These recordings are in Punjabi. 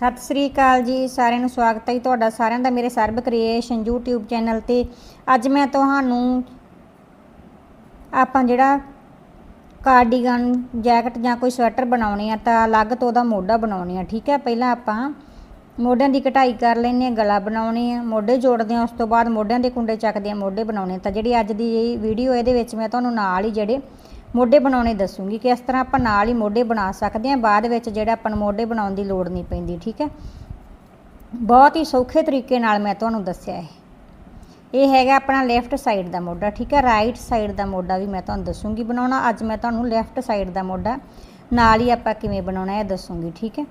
ਸਤਿ ਸ੍ਰੀ ਅਕਾਲ ਜੀ, ਸਾਰਿਆਂ ਨੂੰ ਸਵਾਗਤ ਹੈ ਜੀ ਤੁਹਾਡਾ, ਸਾਰਿਆਂ ਦਾ ਮੇਰੇ ਸਰਬ ਕ੍ਰੀਏਸ਼ਨ YouTube ਚੈਨਲ ਤੇ। ਅੱਜ ਮੈਂ ਤੁਹਾਨੂੰ ਆਪਾਂ ਜਿਹੜਾ ਕਾਰਡੀਗਨ ਜੈਕਟ ਜਾਂ ਕੋਈ ਸਵੈਟਰ ਬਣਾਉਣੇ ਆ ਤਾਂ ਅਲੱਗ ਤੋਂ ਉਹਦਾ ਮੋਢਾ ਬਣਾਉਣੇ ਆ, ਠੀਕ ਹੈ? ਪਹਿਲਾਂ ਆਪਾਂ ਮੋਢਿਆਂ ਦੀ ਕਟਾਈ ਕਰ ਲੈਂਦੇ ਆ ਗਲਾ ਬਣਾਉਣੇ ਆ, ਮੋਢੇ ਜੋੜਦੇ ਆ ਉਸ ਤੋਂ ਬਾਅਦ ਮੋਢਿਆਂ ਦੇ ਕੁੰਡੇ ਚੱਕਦੇ ਆ ਮੋਢੇ ਬਣਾਉਣੇ ਤਾਂ ਜਿਹੜੀ ਅੱਜ ਦੀ ਵੀਡੀਓ ਇਹਦੇ ਵਿੱਚ ਮੈਂ ਤੁਹਾਨੂੰ ਨਾਲ ਹੀ ਜਿਹੜੇ ਮੋਢੇ ਬਣਾਉਣੇ ਦੱਸੂਗੀ ਕਿ ਇਸ ਤਰ੍ਹਾਂ ਆਪਾਂ ਨਾਲ ਹੀ ਮੋਢੇ ਬਣਾ ਸਕਦੇ ਹਾਂ, ਬਾਅਦ ਵਿੱਚ ਜਿਹੜਾ ਆਪਾਂ ਨੂੰ ਮੋਢੇ ਬਣਾਉਣ ਦੀ ਲੋੜ ਨਹੀਂ ਪੈਂਦੀ, ਠੀਕ ਹੈ? ਬਹੁਤ ਹੀ ਸੌਖੇ ਤਰੀਕੇ ਨਾਲ ਮੈਂ ਤੁਹਾਨੂੰ ਦੱਸਿਆ ਹੈ ਇਹ ਹੈਗਾ ਆਪਣਾ ਲੈਫਟ ਸਾਈਡ ਦਾ ਮੋਢਾ, ਠੀਕ ਹੈ? ਰਾਈਟ ਸਾਈਡ ਦਾ ਮੋਢਾ ਵੀ ਮੈਂ ਤੁਹਾਨੂੰ ਦੱਸੂਗੀ ਬਣਾਉਣਾ। ਅੱਜ ਮੈਂ ਤੁਹਾਨੂੰ ਲੈਫਟ ਸਾਈਡ ਦਾ ਮੋਢਾ ਨਾਲ ਹੀ ਆਪਾਂ ਕਿਵੇਂ ਬਣਾਉਣਾ ਹੈ ਦੱਸੂਗੀ, ਠੀਕ ਹੈ?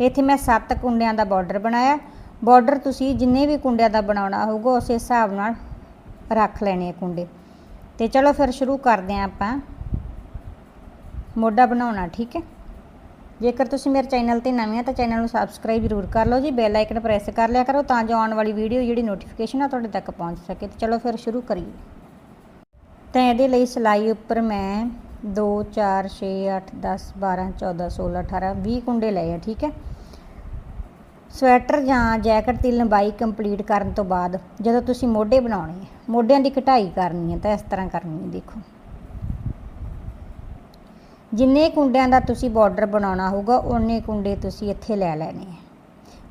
ਇੱਥੇ ਮੈਂ 7 ਕੁੰਡਿਆਂ ਦਾ ਬਾਰਡਰ ਬਣਾਇਆ। ਬਾਰਡਰ ਤੁਸੀਂ ਜਿੰਨੇ ਵੀ ਕੁੰਡਿਆਂ ਦਾ ਬਣਾਉਣਾ ਹੋਊਗਾ, ਉਸੇ ਹਿਸਾਬ ਨਾਲ ਰੱਖ ਲੈਣੇ ਆ ਕੁੰਡੇ। ਤੇ ਚਲੋ ਫਿਰ ਸ਼ੁਰੂ ਕਰਦੇ ਹਾਂ ਆਪਾਂ। ਮੋਢਾ ਬਣਾਉਣਾ, ਠੀਕ ਹੈ? ਜੇਕਰ ਤੁਸੀਂ ਮੇਰੇ ਚੈਨਲ ਤੇ ਨਵੇਂ ਆ ਤਾਂ ਚੈਨਲ ਨੂੰ ਸਬਸਕ੍ਰਾਈਬ ਜ਼ਰੂਰ ਕਰ ਲਓ ਜੀ ਬੈਲ ਆਈਕਨ ਪ੍ਰੈਸ ਕਰ ਲਿਆ ਕਰੋ ਤਾਂ ਜੋ ਆਉਣ ਵਾਲੀ ਵੀਡੀਓ ਜਿਹੜੀ ਨੋਟੀਫਿਕੇਸ਼ਨ ਆ ਤੁਹਾਡੇ ਤੱਕ ਪਹੁੰਚ ਸਕੇ। ਤੇ ਚਲੋ ਫਿਰ ਸ਼ੁਰੂ ਕਰੀਏ। ਤਾਂ ਇਹਦੇ ਲਈ ਸਿਲਾਈ ਉੱਪਰ ਮੈਂ 2 4 6 8 10 12 14 16 18 20 ਕੁੰਡੇ ਲਏ ਆ, ਠੀਕ ਹੈ? ਸਵੈਟਰ ਜਾਂ ਜੈਕਟ ਦੀ ਲੰਬਾਈ ਕੰਪਲੀਟ ਕਰਨ ਤੋਂ ਬਾਅਦ ਜਦੋਂ ਤੁਸੀਂ ਮੋਢੇ ਬਣਾਉਣੇ ਆ, ਮੋਢਿਆਂ ਦੀ ਕਢਾਈ ਕਰਨੀ ਹੈ ਤਾਂ ਇਸ ਤਰ੍ਹਾਂ ਕਰਨੀ ਹੈ ਦੇਖੋ। ਜਿੰਨੇ ਕੁੰਡਿਆਂ ਦਾ ਤੁਸੀਂ ਬਾਰਡਰ ਬਣਾਉਣਾ ਹੋਊਗਾ, ਓਨੇ ਕੁੰਡੇ ਤੁਸੀਂ ਇੱਥੇ ਲੈ ਲੈਣੇ ਹੈ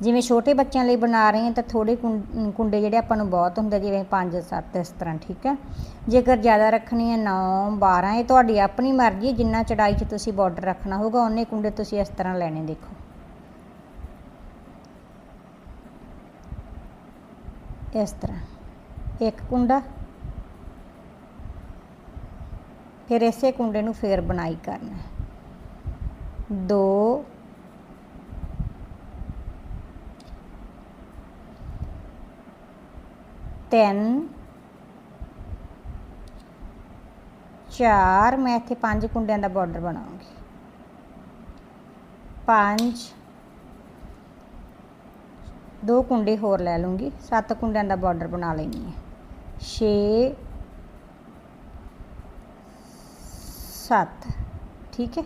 ਜਿਵੇਂ ਛੋਟੇ ਬੱਚਿਆਂ ਲਈ ਬਣਾ ਰਹੇ ਹਾਂ ਤਾਂ ਥੋੜੇ ਕੁੰਡੇ ਜਿਹੜੇ ਆਪਾਂ ਨੂੰ ਬਹੁਤ ਹੁੰਦੇ ਜਿਵੇਂ 5 7 ਇਸ ਤਰ੍ਹਾਂ, ਠੀਕ ਹੈ ਜੇਕਰ ਜ਼ਿਆਦਾ ਰੱਖਣੀ ਹੈ 9 12 ਇਹ ਤੁਹਾਡੀ ਆਪਣੀ ਮਰਜ਼ੀ ਜਿੰਨਾ ਚੜਾਈ 'ਚ ਤੁਸੀਂ ਬਾਰਡਰ ਰੱਖਣਾ ਹੋਊਗਾ, ਓਨੇ ਕੁੰਡੇ ਤੁਸੀਂ ਇਸ ਤਰ੍ਹਾਂ ਲੈਣੇ, ਦੇਖੋ। ਇਸ ਤਰ੍ਹਾਂ। ਇੱਕ ਕੁੰਡਾ। ਫਿਰ ਇਸੇ ਕੁੰਡੇ ਨੂੰ ਫੇਰ ਬਣਾਈ ਕਰਨਾ। ਦੋ। ਤਿੰਨ। ਚਾਰ। ਮੈਂ ਇੱਥੇ ਪੰਜ ਕੁੰਡਿਆਂ ਦਾ ਬਾਰਡਰ ਬਣਾਉਂਗੀ। ਪੰਜ। ਦੋ ਕੁੰਡੇ ਹੋਰ ਲੈ ਲੂੰਗੀ, ਸੱਤ ਕੁੰਡਿਆਂ ਦਾ ਬਾਰਡਰ ਬਣਾ ਲੈਣੀ ਹੈ। 6 7 ਠੀਕ ਹੈ?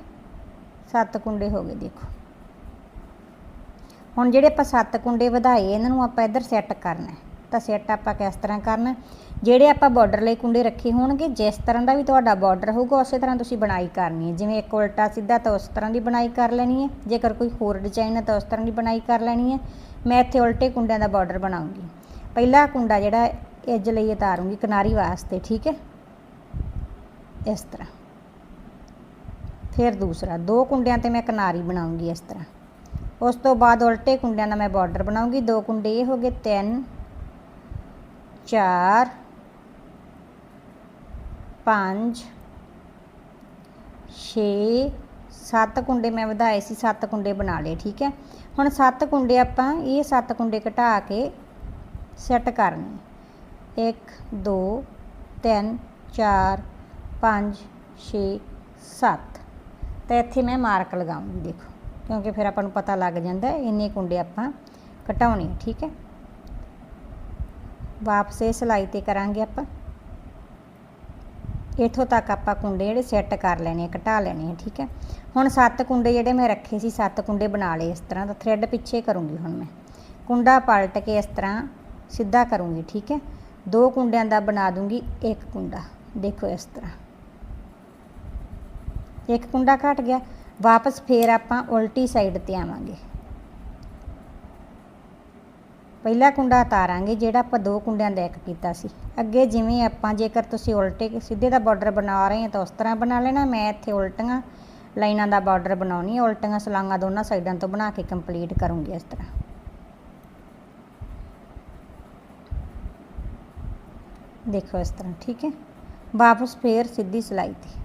ਸੱਤ ਕੁੰਡੇ ਹੋ ਗਏ, ਦੇਖੋ। ਹੁਣ ਜਿਹੜੇ ਆਪਾਂ ਸੱਤ ਕੁੰਡੇ ਵਧਾਏ, ਇਹਨਾਂ ਨੂੰ ਆਪਾਂ ਇੱਧਰ ਸੈੱਟ ਕਰਨਾ ਤਾਂ ਸੈੱਟ ਆਪਾਂ ਕਿਸ ਤਰ੍ਹਾਂ ਕਰਨਾ ਜਿਹੜੇ ਆਪਾਂ ਬਾਰਡਰ ਲਈ ਕੁੰਡੇ ਰੱਖੇ ਹੋਣਗੇ, ਜਿਸ ਤਰ੍ਹਾਂ ਦਾ ਵੀ ਤੁਹਾਡਾ ਬਾਰਡਰ ਹੋਊਗਾ, ਉਸੇ ਤਰ੍ਹਾਂ ਤੁਸੀਂ ਬਣਾਈ ਕਰਨੀ ਹੈ। ਜਿਵੇਂ ਇੱਕ ਉਲਟਾ ਸਿੱਧਾ, ਤਾਂ ਉਸ ਤਰ੍ਹਾਂ ਦੀ ਬਣਾਈ ਕਰ ਲੈਣੀ ਹੈ। ਜੇਕਰ ਕੋਈ ਹੋਰ ਡਿਜ਼ਾਈਨ ਹੈ, ਤਾਂ ਉਸ ਤਰ੍ਹਾਂ ਦੀ ਬਣਾਈ ਕਰ ਲੈਣੀ ਹੈ। ਮੈਂ ਇੱਥੇ ਉਲਟੇ ਕੁੰਡਿਆਂ ਦਾ ਬਾਰਡਰ ਬਣਾਉਂਗੀ। ਪਹਿਲਾ ਕੁੰਡਾ ਜਿਹੜਾ ਇੱਜ ਲਈ ਉਤਾਰੂੰਗੀ ਕਿਨਾਰੀ ਵਾਸਤੇ, ਠੀਕ ਹੈ? ਇਸ ਤਰ੍ਹਾਂ। ਫਿਰ ਦੂਸਰਾ, ਦੋ ਕੁੰਡਿਆਂ ਤੇ ਮੈਂ ਕਿਨਾਰੀ ਬਣਾਉਂਗੀ ਇਸ ਤਰ੍ਹਾਂ। ਉਸ ਤੋਂ ਬਾਅਦ ਉਲਟੇ ਕੁੰਡਿਆਂ ਦਾ ਮੈਂ ਬਾਰਡਰ ਬਣਾਉਂਗੀ। ਦੋ ਕੁੰਡੇ ਇਹ ਹੋ ਗਏ 3 4 5 6 ਸੱਤ ਕੁੰਡੇ ਮੈਂ ਵਧਾਏ ਸੀ, ਸੱਤ ਕੁੰਡੇ ਬਣਾ ਲਏ, ਠੀਕ ਹੈ? ਹੁਣ ਸੱਤ ਕੁੰਡੇ ਆਪਾਂ ਇਹ ਸੱਤ ਕੁੰਡੇ ਘਟਾ ਕੇ ਸੈੱਟ ਕਰਨੇ 1 2 3 4 5 6 7 ਤਾਂ ਇੱਥੇ ਮੈਂ ਮਾਰਕ ਲਗਾਉਂਗੀ, ਦੇਖੋ। ਕਿਉਂਕਿ ਫਿਰ ਆਪਾਂ ਨੂੰ ਪਤਾ ਲੱਗ ਜਾਂਦਾ ਇੰਨੇ ਕੁੰਡੇ ਆਪਾਂ ਘਟਾਉਣੇ ਠੀਕ ਹੈ? ਵਾਪਸ ਇਹ ਸਿਲਾਈ ਤੇ ਕਰਾਂਗੇ ਆਪਾਂ। ਇਥੋਂ ਤੱਕ ਆਪਾਂ ਕੁੰਡੇ ਜਿਹੜੇ ਸੈੱਟ ਕਰ ਲੈਣੇ ਆ, ਘਟਾ ਲੈਣੇ ਆ, ਠੀਕ ਹੈ। ਹੁਣ ਸੱਤ ਕੁੰਡੇ ਜਿਹੜੇ ਮੈਂ ਰੱਖੇ ਸੀ, ਸੱਤ ਕੁੰਡੇ ਬਣਾ ਲਏ ਇਸ ਤਰ੍ਹਾਂ ਦਾ ਥ੍ਰੈਡ ਪਿੱਛੇ ਕਰੂੰਗੀ ਹੁਣ ਮੈਂ। ਕੁੰਡਾ ਪਲਟ ਕੇ ਇਸ ਤਰ੍ਹਾਂ ਸਿੱਧਾ ਕਰੂੰਗੀ, ਠੀਕ ਹੈ। ਦੋ ਕੁੰਡਿਆਂ ਦਾ ਬਣਾ ਦੂੰਗੀ, ਇੱਕ ਕੁੰਡਾ। ਦੇਖੋ ਇਸ ਤਰ੍ਹਾਂ। ਇੱਕ ਕੁੰਡਾ ਘਟ ਗਿਆ, ਵਾਪਸ ਫੇਰ ਆਪਾਂ ਉਲਟੀ ਸਾਈਡ ਤੇ ਆਵਾਂਗੇ। ਪਹਿਲਾ ਕੁੰਡਾ ਉਤਾਰਾਂਗੇ ਜਿਹੜਾ ਆਪਾਂ ਦੋ ਕੁੰਡਿਆਂ ਦਾ ਇੱਕ ਕੀਤਾ ਸੀ। ਅੱਗੇ ਜਿਵੇਂ ਆਪਾਂ ਜੇਕਰ ਤੁਸੀਂ ਉਲਟੇ ਸਿੱਧੇ ਦਾ ਬਾਰਡਰ ਬਣਾ ਰਹੇ ਹੋ ਤਾਂ ਉਸ ਤਰ੍ਹਾਂ ਬਣਾ ਲੈਣਾ। ਮੈਂ ਇੱਥੇ ਉਲਟੀਆਂ ਲਾਈਨਾਂ ਦਾ ਬਾਰਡਰ ਬਣਾਉਣੀ ਹੈ। ਉਲਟੀਆਂ ਸਲਾਂਗਾ ਦੋਨਾਂ ਸਾਈਡਾਂ ਤੋਂ ਬਣਾ ਕੇ ਕੰਪਲੀਟ ਕਰੂੰਗੀ ਇਸ ਤਰ੍ਹਾਂ। ਦੇਖੋ ਇਸ ਤਰ੍ਹਾਂ, ਠੀਕ ਹੈ? ਵਾਪਸ ਫੇਰ ਸਿੱਧੀ ਸਿਲਾਈ ਤੇ।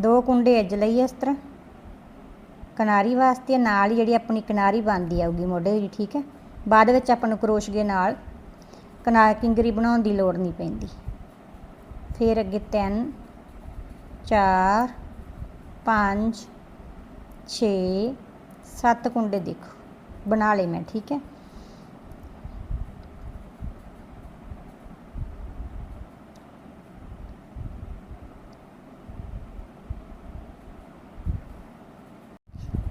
ਦੋ ਕੁੰਡੇ ਅੱਜ ਲਈ ਇਸ ਤਰ੍ਹਾਂ। ਕਿਨਾਰੀ ਵਾਸਤੇ ਨਾਲ ਹੀ ਜਿਹੜੀ ਆਪਣੀ ਕਿਨਾਰੀ ਬਣਦੀ ਆਊਗੀ ਮੋਢੇ ਦੀ, ਠੀਕ ਹੈ? ਬਾਅਦ ਵਿੱਚ ਆਪਾਂ ਨੂੰ ਕਰੋਸ਼ੀਏ ਨਾਲ ਕਿਨਾਰ ਕਿੰਗਰੀ ਬਣਾਉਣ ਦੀ ਲੋੜ ਨਹੀਂ ਪੈਂਦੀ। ਫਿਰ ਅੱਗੇ 3 4 5 6 7 ਕੁੰਡੇ ਦੇਖੋ। ਬਣਾ ਲਏ ਮੈਂ, ਠੀਕ ਹੈ?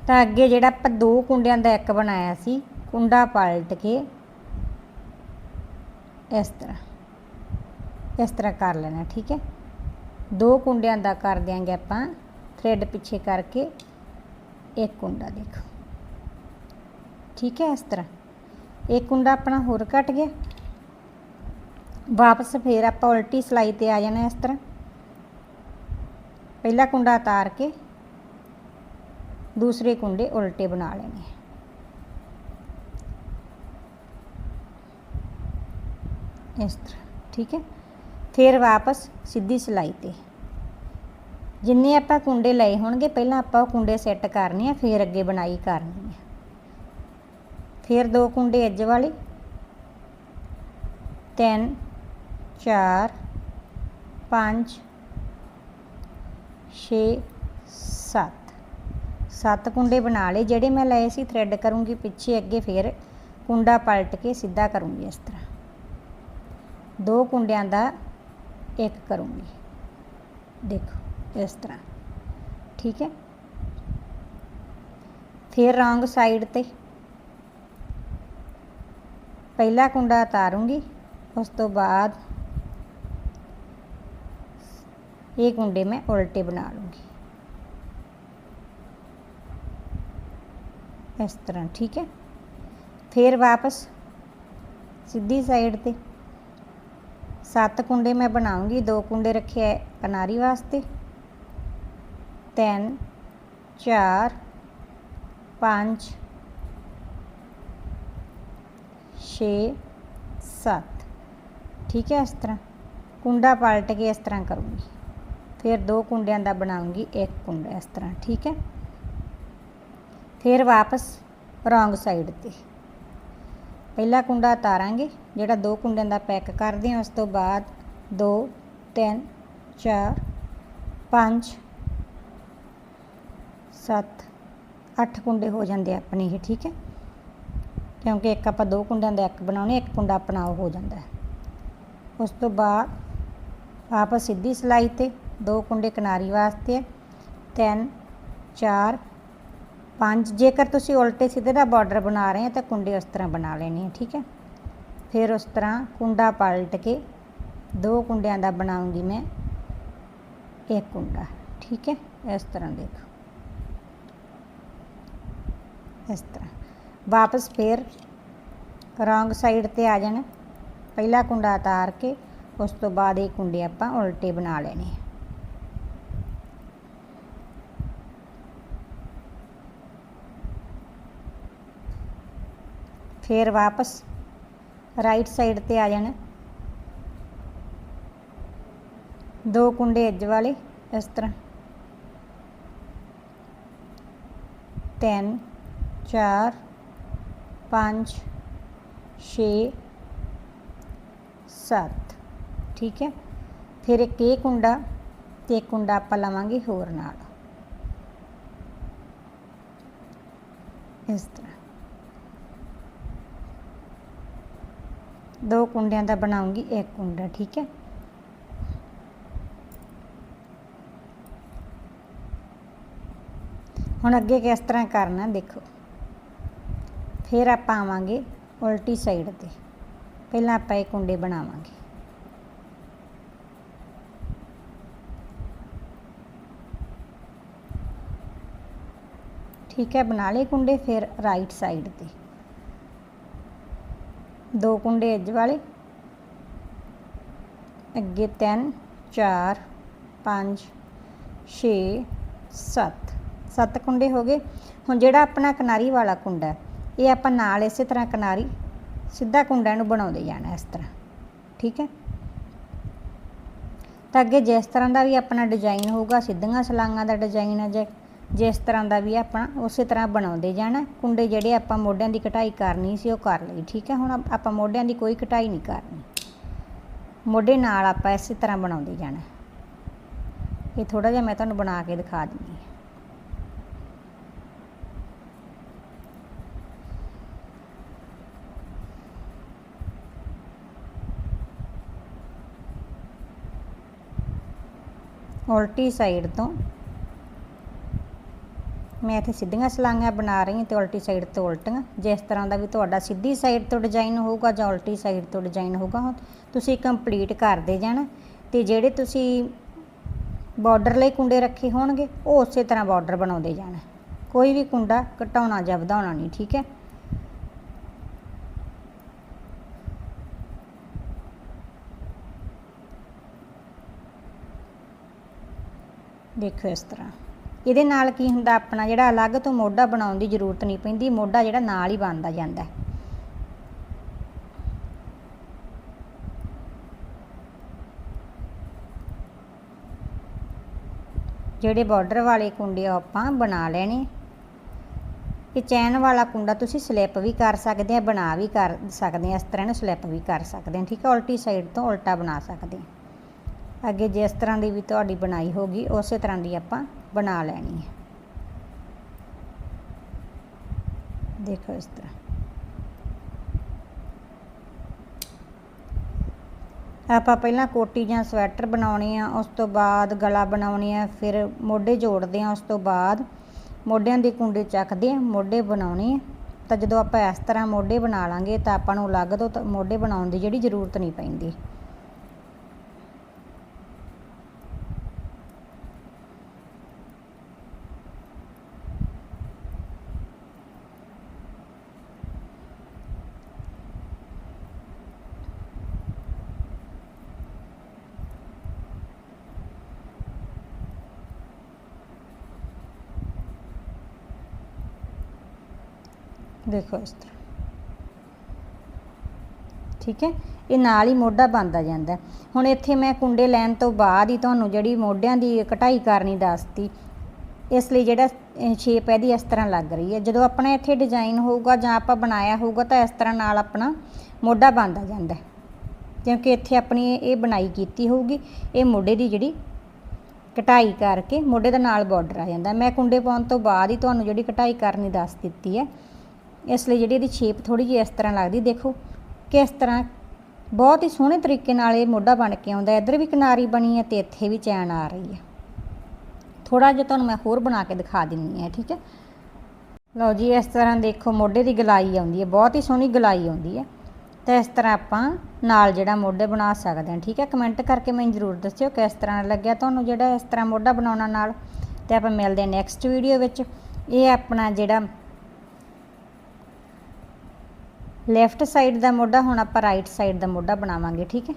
ਤਾਂ ਅੱਗੇ ਜਿਹੜਾ ਆਪਾਂ ਦੋ ਕੁੰਡਿਆਂ ਦਾ ਇੱਕ ਬਣਾਇਆ ਸੀ, ਕੁੰਡਾ ਪਲਟ ਕੇ ਇਸ ਤਰ੍ਹਾਂ ਇਸ ਤਰ੍ਹਾਂ ਕਰ ਲੈਣਾ, ਠੀਕ ਹੈ? ਦੋ ਕੁੰਡਿਆਂ ਦਾ ਕਰ ਦਿਆਂਗੇ ਆਪਾਂ ਥ੍ਰੈਡ ਪਿੱਛੇ ਕਰਕੇ ਇੱਕ ਕੁੰਡਾ ਦੇਖੋ। ਠੀਕ ਹੈ ਇਸ ਤਰ੍ਹਾਂ ਇੱਕ ਕੁੰਡਾ ਆਪਣਾ ਹੋਰ ਕੱਟ ਗਿਆ। ਵਾਪਸ ਫੇਰ ਆਪਾਂ ਉਲਟੀ ਸਲਾਈ ਤੇ ਆ ਜਾਣਾ ਇਸ ਤਰ੍ਹਾਂ। ਪਹਿਲਾ ਕੁੰਡਾ ਉਤਾਰ ਕੇ ਦੂਸਰੇ ਕੁੰਡੇ ਉਲਟੇ ਬਣਾ ਲੈਣੇ ਇਸ ਤਰ੍ਹਾਂ, ਠੀਕ ਹੈ? ਫਿਰ ਵਾਪਸ ਸਿੱਧੀ ਸਿਲਾਈ ਤੇ। ਜਿੰਨੇ ਆਪਾਂ ਕੁੰਡੇ ਲਏ ਹੋਣਗੇ, ਪਹਿਲਾਂ ਆਪਾਂ ਉਹ ਕੁੰਡੇ ਸੈੱਟ ਕਰਨੇ ਆ, ਫਿਰ ਅੱਗੇ ਬਣਾਈ ਕਰਨੀ ਹੈ ਫਿਰ ਦੋ ਕੁੰਡੇ ਅੱਜ ਵਾਲੇ। ਤਿੰਨ, ਚਾਰ, ਪੰਜ, ਛੇ, ਸੱਤ। ਸੱਤ ਕੁੰਡੇ ਬਣਾ ਲਏ, ਜਿਹੜੇ ਮੈਂ ਲਏ ਸੀ ਥ੍ਰੈਡ ਕਰੂੰਗੀ ਪਿੱਛੇ ਅੱਗੇ ਫਿਰ ਕੁੰਡਾ ਪਲਟ ਕੇ ਸਿੱਧਾ ਕਰੂੰਗੀ ਇਸ ਤਰ੍ਹਾਂ। ਦੋ ਕੁੰਡਿਆਂ ਦਾ ਇੱਕ ਕਰੂੰਗੀ। ਦੇਖੋ, ਇਸ ਤਰ੍ਹਾਂ। ਠੀਕ ਹੈ? ਫਿਰ ਰੌਂਗ ਸਾਈਡ ਤੇ। ਪਹਿਲਾ ਕੁੰਡਾ ਉਤਾਰੂੰਗੀ, ਉਸ ਤੋਂ ਬਾਅਦ ਇਹ ਕੁੰਡੇ ਮੈਂ ਉਲਟੇ ਬਣਾ ਲੂੰਗੀ। ਇਸ ਤਰ੍ਹਾਂ, ਠੀਕ ਹੈ? ਫਿਰ ਵਾਪਸ ਸਿੱਧੀ ਸਾਈਡ ਤੇ। ਸੱਤ ਕੁੰਡੇ ਮੈਂ ਬਣਾਉਂਗੀ, ਦੋ ਕੁੰਡੇ ਰੱਖੇ ਹੈ ਕਿਨਾਰੀ ਵਾਸਤੇ। ਤਿੰਨ, ਚਾਰ, ਪੰਜ, ਛੇ, ਸੱਤ। ਠੀਕ ਹੈ ਇਸ ਤਰ੍ਹਾਂ? ਕੁੰਡਾ ਪਲਟ ਕੇ ਇਸ ਤਰ੍ਹਾਂ ਕਰੂੰਗੀ। ਫਿਰ ਦੋ ਕੁੰਡਿਆਂ ਦਾ ਬਣਾਉਂਗੀ, ਇੱਕ ਕੁੰਡਾ ਇਸ ਤਰ੍ਹਾਂ, ਠੀਕ ਹੈ? ਫਿਰ ਵਾਪਸ ਰੋਂਗ ਸਾਈਡ ਤੇ। ਪਹਿਲਾ ਕੁੰਡਾ ਉਤਾਰਾਂਗੇ, ਜਿਹੜਾ ਦੋ ਕੁੰਡਿਆਂ ਦਾ ਪੈਕ ਕਰਦੇ ਹਾਂ, ਉਸ ਤੋਂ ਬਾਅਦ 2 3 4 5 7 8 ਕੁੰਡੇ ਹੋ ਜਾਂਦੇ ਆਪਣੇ ਇਹ, ਠੀਕ ਹੈ? ਕਿਉਂਕਿ ਇੱਕ ਆਪਾਂ ਦੋ ਕੁੰਡਿਆਂ ਦਾ ਇੱਕ ਬਣਾਉਣੇ, ਇੱਕ ਕੁੰਡਾ ਆਪਣਾ ਉਹ ਹੋ ਜਾਂਦਾ ਹੈ। ਉਸ ਤੋਂ ਬਾਅਦ ਵਾਪਸ ਸਿੱਧੀ ਸਲਾਈ ਤੇ ਦੋ ਕੁੰਡੇ ਕਿਨਾਰੀ ਵਾਸਤੇ ਤਿੰਨ, ਚਾਰ ਪੰਜ, ਜੇਕਰ ਤੁਸੀਂ ਉਲਟੇ ਸਿੱਧੇ ਦਾ ਬਾਰਡਰ ਬਣਾ ਰਹੇ ਹੋ ਤਾਂ ਕੁੰਡੇ ਉਸ ਤਰ੍ਹਾਂ ਬਣਾ ਲੈਣੇ ਹੈ ਠੀਕ ਹੈ? ਫਿਰ ਉਸ ਤਰ੍ਹਾਂ ਕੁੰਡਾ ਪਲਟ ਕੇ ਦੋ ਕੁੰਡਿਆਂ ਦਾ ਬਣਾਉਂਗੀ ਮੈਂ, ਇੱਕ ਕੁੰਡਾ, ਠੀਕ ਹੈ? ਇਸ ਤਰ੍ਹਾਂ ਦੇਖੋ। ਇਸ ਤਰ੍ਹਾਂ। ਵਾਪਸ ਫਿਰ ਰੌਂਗ ਸਾਈਡ ਤੇ ਆ ਜਾਣਾ। ਪਹਿਲਾ ਕੁੰਡਾ ਉਤਾਰ ਕੇ ਉਸ ਤੋਂ ਬਾਅਦ ਇਹ ਕੁੰਡੇ ਆਪਾਂ ਉਲਟੇ ਬਣਾ ਲੈਣੇ ਫਿਰ ਵਾਪਸ ਰਾਈਟ ਸਾਈਡ ਤੇ ਆ ਜਾਣਾ। ਦੋ ਕੁੰਡੇ ਅੱਜ ਵਾਲੇ, ਇਸ ਤਰ੍ਹਾਂ। ਤਿੰਨ, ਚਾਰ, ਪੰਜ, ਛੇ, ਸੱਤ। ਠੀਕ ਹੈ? ਫਿਰ ਇੱਕ ਇਹ ਕੁੰਡਾ ਤੇ ਇੱਕ ਕੁੰਡਾ ਆਪਾਂ ਲਵਾਂਗੇ ਹੋਰ ਨਾਲ। ਇਸ ਤਰ੍ਹਾਂ। ਦੋ ਕੁੰਡਿਆਂ ਦਾ ਬਣਾਉਂਗੀ, ਇੱਕ ਕੁੰਡਾ, ਠੀਕ ਹੈ? ਹੁਣ ਅੱਗੇ ਕਿਸ ਤਰ੍ਹਾਂ ਕਰਨਾ ਦੇਖੋ। ਫਿਰ ਆਪਾਂ ਆਵਾਂਗੇ ਉਲਟੀ ਸਾਈਡ ਤੇ। ਪਹਿਲਾਂ ਆਪਾਂ ਇਹ ਕੁੰਡੇ ਬਣਾਵਾਂਗੇ। ਠੀਕ ਹੈ, ਬਣਾ ਲਏ ਕੁੰਡੇ, ਫਿਰ ਰਾਈਟ ਸਾਈਡ ਤੇ। ਦੋ ਕੁੰਡੇ ਇੱਜ ਵਾਲੇ। ਅੱਗੇ 3 4 5 6 7 ਸੱਤ ਕੁੰਡੇ ਹੋ ਗਏ। ਹੁਣ ਜਿਹੜਾ ਆਪਣਾ ਕਿਨਾਰੀ ਵਾਲਾ ਕੁੰਡਾ ਇਹ ਆਪਾਂ ਨਾਲ ਇਸੇ ਤਰ੍ਹਾਂ ਕਿਨਾਰੀ ਸਿੱਧਾ ਕੁੰਡਾ ਨੂੰ ਬਣਾਉਂਦੇ ਜਾਣਾ ਇਸ ਤਰ੍ਹਾਂ। ਠੀਕ ਹੈ? ਤਾਂ ਅੱਗੇ ਜਿਸ ਤਰ੍ਹਾਂ ਦਾ ਵੀ ਆਪਣਾ ਡਿਜ਼ਾਈਨ ਹੋਊਗਾ, ਸਿੱਧੀਆਂ ਸਲਾਂਗਾਂ ਦਾ ਡਿਜ਼ਾਈਨ ਹੈ ਜੇ। ਜਿਸ ਤਰ੍ਹਾਂ ਦਾ ਵੀ ਆਪਣਾ, ਉਸੇ ਤਰ੍ਹਾਂ ਬਣਾਉਂਦੇ ਜਾਣਾ। ਕੁੰਡੇ ਜਿਹੜੇ ਆਪਾਂ ਮੋਢਿਆਂ ਦੀ ਕਟਾਈ ਕਰਨੀ ਸੀ, ਉਹ ਕਰ ਲਈ, ਠੀਕ ਹੈ? ਹੁਣ ਆਪਾਂ ਮੋਢਿਆਂ ਦੀ ਕੋਈ ਕਟਾਈ ਨਹੀਂ ਕਰਨੀ। ਮੋਢੇ ਨਾਲ ਆਪਾਂ ਇਸੇ ਤਰ੍ਹਾਂ ਬਣਾਉਂਦੇ ਜਾਣਾ। ਇਹ ਥੋੜਾ ਜਿਹਾ ਮੈਂ ਤੁਹਾਨੂੰ ਬਣਾ ਕੇ ਦਿਖਾ ਦਿੰਦੀ ਹਾਂ। ਉਲਟੀ ਸਾਈਡ ਤੋਂ ਮੈਂ ਇੱਥੇ ਸਿੱਧੀਆਂ ਸਲਾਈਆਂ ਬਣਾ ਰਹੀ ਹਾਂ ਤੇ ਉਲਟੀ ਸਾਈਡ ਤੋਂ ਉਲਟੀਆਂ। ਜਿਸ ਤਰ੍ਹਾਂ ਦਾ ਵੀ ਤੁਹਾਡਾ ਸਿੱਧੀ ਸਾਈਡ ਤੋਂ ਡਿਜ਼ਾਈਨ ਹੋਊਗਾ ਜਾਂ ਉਲਟੀ ਸਾਈਡ ਤੋਂ ਡਿਜ਼ਾਈਨ ਹੋਊਗਾ ਤੁਸੀਂ ਕੰਪਲੀਟ ਕਰਦੇ ਜਾਣਾ ਤੇ ਜਿਹੜੇ ਤੁਸੀਂ ਬਾਰਡਰ ਲਈ ਕੁੰਡੇ ਰੱਖੇ ਹੋਣਗੇ, ਉਹ ਉਸੇ ਤਰ੍ਹਾਂ ਬਾਰਡਰ ਬਣਾਉਂਦੇ ਜਾਣਾ। ਕੋਈ ਵੀ ਕੁੰਡਾ ਘਟਾਉਣਾ ਜਾਂ ਵਧਾਉਣਾ ਨਹੀਂ, ਠੀਕ ਹੈ? ਦੇਖੋ ਇਸ ਤਰ੍ਹਾਂ। ਇਹਦੇ ਨਾਲ ਕੀ ਹੁੰਦਾ, ਆਪਣਾ ਜਿਹੜਾ ਅਲੱਗ ਤੋਂ ਮੋਢਾ ਬਣਾਉਣ ਦੀ ਜ਼ਰੂਰਤ ਨਹੀਂ ਪੈਂਦੀ, ਮੋਢਾ ਜਿਹੜਾ ਨਾਲ ਹੀ ਬਣਦਾ ਜਾਂਦਾ ਜਿਹੜੇ ਬਾਰਡਰ ਵਾਲੇ ਕੁੰਡੇ ਉਹ ਆਪਾਂ ਬਣਾ ਲੈਣੇ। ਇਹ ਚੈਨ ਵਾਲਾ ਕੁੰਡਾ ਤੁਸੀਂ ਸਲਿੱਪ ਵੀ ਕਰ ਸਕਦੇ ਆ, ਬਣਾ ਵੀ ਕਰ ਸਕਦੇ ਆ, ਇਸ ਤਰ੍ਹਾਂ ਨੂੰ ਸਲਿੱਪ ਵੀ ਕਰ ਸਕਦੇ ਆ, ਠੀਕ ਹੈ ਉਲਟੀ ਸਾਈਡ ਤੋਂ ਉਲਟਾ ਬਣਾ ਸਕਦੇ ਆ। ਅੱਗੇ ਜਿਸ ਤਰ੍ਹਾਂ ਦੀ ਵੀ ਤੁਹਾਡੀ ਬਣਾਈ ਹੋਗੀ ਉਸੇ ਤਰ੍ਹਾਂ ਦੀ ਆਪਾਂ ਬਣਾ ਲੈਣੀ ਹੈ। ਦੇਖੋ ਇਸ ਤਰ੍ਹਾਂ। ਆਪਾਂ ਪਹਿਲਾਂ ਕੋਟੀ ਜਾਂ ਸਵੈਟਰ ਬਣਾਉਣੀ ਆ, ਉਸ ਤੋਂ ਬਾਅਦ ਗਲਾ ਬਣਾਉਣੀ ਆ, ਫਿਰ ਮੋਢੇ ਜੋੜਦੇ ਆ, ਉਸ ਤੋਂ ਬਾਅਦ ਮੋਢਿਆਂ ਦੀ ਕੁੰਡੇ ਚੱਕਦੇ ਆ, ਮੋਢੇ ਬਣਾਉਣੇ ਆ। ਤਾਂ ਜਦੋਂ ਆਪਾਂ ਇਸ ਤਰ੍ਹਾਂ ਮੋਢੇ ਬਣਾ ਲਾਂਗੇ ਤਾਂ ਆਪਾਂ ਨੂੰ ਅਲੱਗ ਤੋਂ ਮੋਢੇ ਬਣਾਉਣ ਦੀ ਜਿਹੜੀ ਜ਼ਰੂਰਤ ਨਹੀਂ ਪੈਂਦੀ। ਦੇਖੋ ਇਸ ਤਰ੍ਹਾਂ। ਠੀਕ ਹੈ? ਇਹ ਨਾਲ ਹੀ ਮੋਢਾ ਬਣਦਾ ਜਾਂਦਾ ਹੁਣ ਇੱਥੇ ਮੈਂ ਕੁੰਡੇ ਲੈਣ ਤੋਂ ਬਾਅਦ ਹੀ ਤੁਹਾਨੂੰ ਜਿਹੜੀ ਮੋਢਿਆਂ ਦੀ ਕਟਾਈ ਕਰਨੀ ਦੱਸਤੀ, ਇਸ ਲਈ ਜਿਹੜਾ ਸ਼ੇਪ ਇਹਦੀ ਇਸ ਤਰ੍ਹਾਂ ਲੱਗ ਰਹੀ ਹੈ। ਜਦੋਂ ਆਪਣਾ ਇੱਥੇ ਡਿਜ਼ਾਈਨ ਹੋਊਗਾ ਜਾਂ ਆਪਾਂ ਬਣਾਇਆ ਹੋਊਗਾ ਤਾਂ ਇਸ ਤਰ੍ਹਾਂ ਨਾਲ ਆਪਣਾ ਮੋਢਾ ਬਣਦਾ ਜਾਂਦਾ ਕਿਉਂਕਿ ਇੱਥੇ ਆਪਣੀ ਇਹ ਬਣਾਈ ਕੀਤੀ ਹੋਊਗੀ, ਇਹ ਮੋਢੇ ਦੀ ਜਿਹੜੀ ਕਟਾਈ ਕਰਕੇ ਮੋਢੇ ਦੇ ਨਾਲ ਬਾਰਡਰ ਆ ਜਾਂਦਾ ਮੈਂ ਕੁੰਡੇ ਪਾਉਣ ਤੋਂ ਬਾਅਦ ਹੀ ਤੁਹਾਨੂੰ ਜਿਹੜੀ ਕਟਾਈ ਕਰਨੀ ਦੱਸ ਦਿੱਤੀ ਹੈ ਇਸ ਲਈ ਜਿਹੜੀ ਇਹਦੀ ਸ਼ੇਪ ਥੋੜੀ ਜਿਹੀ ਇਸ ਤਰ੍ਹਾਂ ਲੱਗਦੀ, ਦੇਖੋ ਕਿਸ ਤਰ੍ਹਾਂ ਬਹੁਤ ਹੀ ਸੋਹਣੇ ਤਰੀਕੇ ਨਾਲ ਇਹ ਮੋਢਾ ਬਣ ਕੇ ਆਉਂਦਾ ਇੱਧਰ ਵੀ ਕਿਨਾਰੀ ਬਣੀ ਹੈ ਤੇ ਇੱਥੇ ਵੀ ਚੈਨ ਆ ਰਹੀ ਹੈ। ਥੋੜਾ ਜਿਹਾ ਤੁਹਾਨੂੰ ਮੈਂ ਹੋਰ ਬਣਾ ਕੇ ਦਿਖਾ ਦਿੰਨੀ ਹੈ, ਠੀਕ ਹੈ? ਲਓ ਜੀ, ਇਸ ਤਰ੍ਹਾਂ ਦੇਖੋ ਮੋਢੇ ਦੀ ਗਲਾਈ ਆਉਂਦੀ ਹੈ, ਬਹੁਤ ਹੀ ਸੋਹਣੀ ਗਲਾਈ ਆਉਂਦੀ ਹੈ। ਤਾਂ ਇਸ ਤਰ੍ਹਾਂ ਆਪਾਂ ਨਾਲ ਜਿਹੜਾ ਮੋਢੇ ਬਣਾ ਸਕਦੇ ਹਾਂ, ਠੀਕ ਹੈ? ਕਮੈਂਟ ਕਰਕੇ ਮੈਨੂੰ ਜ਼ਰੂਰ ਦੱਸਿਓ ਕਿਸ ਤਰ੍ਹਾਂ ਲੱਗਿਆ ਤੁਹਾਨੂੰ ਜਿਹੜਾ ਇਸ ਤਰ੍ਹਾਂ ਮੋਢਾ ਬਣਾਉਣਾ ਨਾਲ। ਤੇ ਆਪਾਂ ਮਿਲਦੇ ਹਾਂ ਨੈਕਸਟ ਵੀਡੀਓ ਵਿੱਚ। ਇਹ ਆਪਣਾ ਜਿਹੜਾ ਲੈਫਟ ਸਾਈਡ ਦਾ ਮੋਢਾ ਹੁਣ ਆਪਾਂ ਰਾਈਟ ਸਾਈਡ ਦਾ ਮੋਢਾ ਬਣਾਵਾਂਗੇ ਠੀਕ ਹੈ?